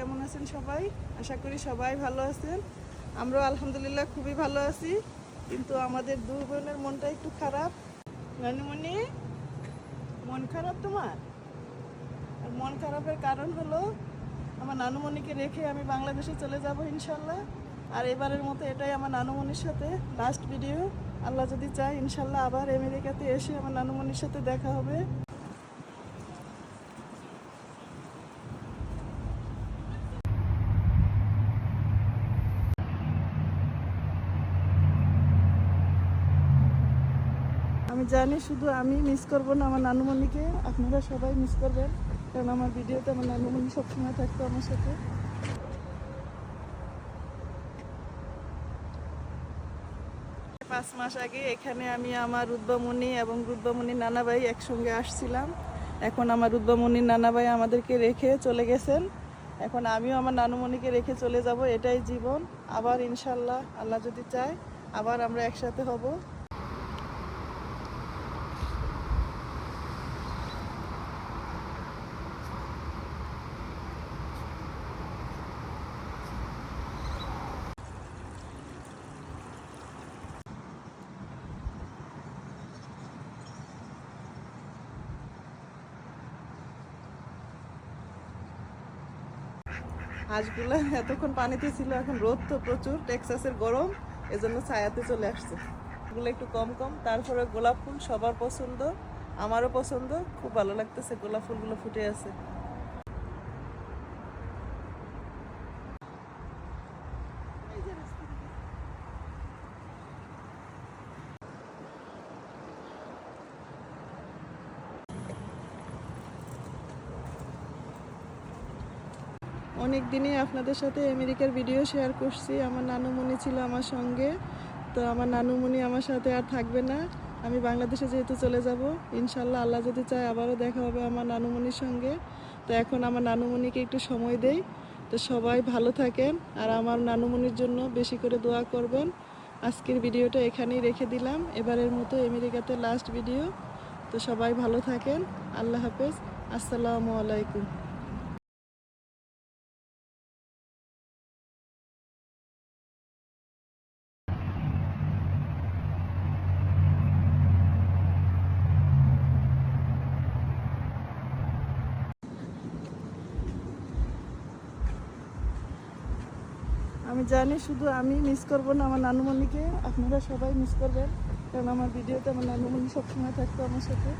কেমন আছেন সবাই? আশা করি সবাই ভালো আছেন। আমরাও আলহামদুলিল্লাহ খুবই ভালো আছি। কিন্তু আমাদের দুই বোনের মনটা একটু খারাপ। নানুমণি, মন খারাপ তোমার? আর মন খারাপের কারণ হলো, আমার নানুমণিকে রেখে আমি বাংলাদেশে চলে যাব ইনশাল্লাহ। আর এবারের মতো এটাই আমার নানুমণির সাথে লাস্ট ভিডিও আল্লাহ যদি চায়, ইনশাল্লাহ আবার আমেরিকাতে এসে আমার নানুমণির সাথে দেখা হবে। আমি জানি শুধু আমি মিস করব না আমার নানুমণিকে। আপনারা সবাই মিস করবেন, কারণ আমার ভিডিওতে আমার নানুমণি সবসময় থাকতো আমার সাথে। পাঁচ মাস আগে এখানে আমি আমার রুদ্রমণি এবং রুদ্রমণির নানাভাই একসঙ্গে আসছিলাম। এখন আমার রুদ্রমণির নানাভাই আমাদেরকে রেখে চলে গেছেন। এখন আমিও আমার নানুমণিকে রেখে চলে যাব, এটাই জীবন। আবার ইনশাল্লাহ, আল্লাহ যদি চায়, আবার আমরা একসাথে হব। হাঁসগুলো এতক্ষণ পানিতে ছিল, এখন রোদ তো প্রচুর, টেক্সাসের গরম, এজন্য ছায়াতে চলে আসছে। এগুলো একটু কম কম, তারপরে গোলাপ ফুল সবার পছন্দ, আমারও পছন্দ, খুব ভালো লাগতেছে গোলাপ ফুলগুলো ফুটে আছে। অনেক দিনই আপনাদের সাথে আমেরিকার ভিডিও শেয়ার করছি। আমার নানুমণি ছিল আমার সঙ্গে। তো আমার নানুমণি আমার সাথে আর থাকবে না। আমি বাংলাদেশে যেহেতু চলে যাব, ইনশাল্লাহ আল্লাহ যদি চায় আবারও দেখা হবে আমার নানুমণির সঙ্গে। তো এখন আমার নানুমণিকে একটু সময় দেই। তো সবাই ভালো থাকেন আর আমার নানুমণির জন্য বেশি করে দোয়া করবেন। আজকের ভিডিওটা এখানেই রেখে দিলাম। এবারের মতো আমেরিকাতে লাস্ট ভিডিও তো সবাই ভালো থাকেন। আল্লাহ হাফেজ। আসসালামু আলাইকুম। আমি জানি শুধু আমি মিস করব না আমার নানুমণিকে। আপনারা সবাই মিস করবেন। কারণ আমার ভিডিওতে আমার নানুমণি সবসময় থাকতো আমার সাথে।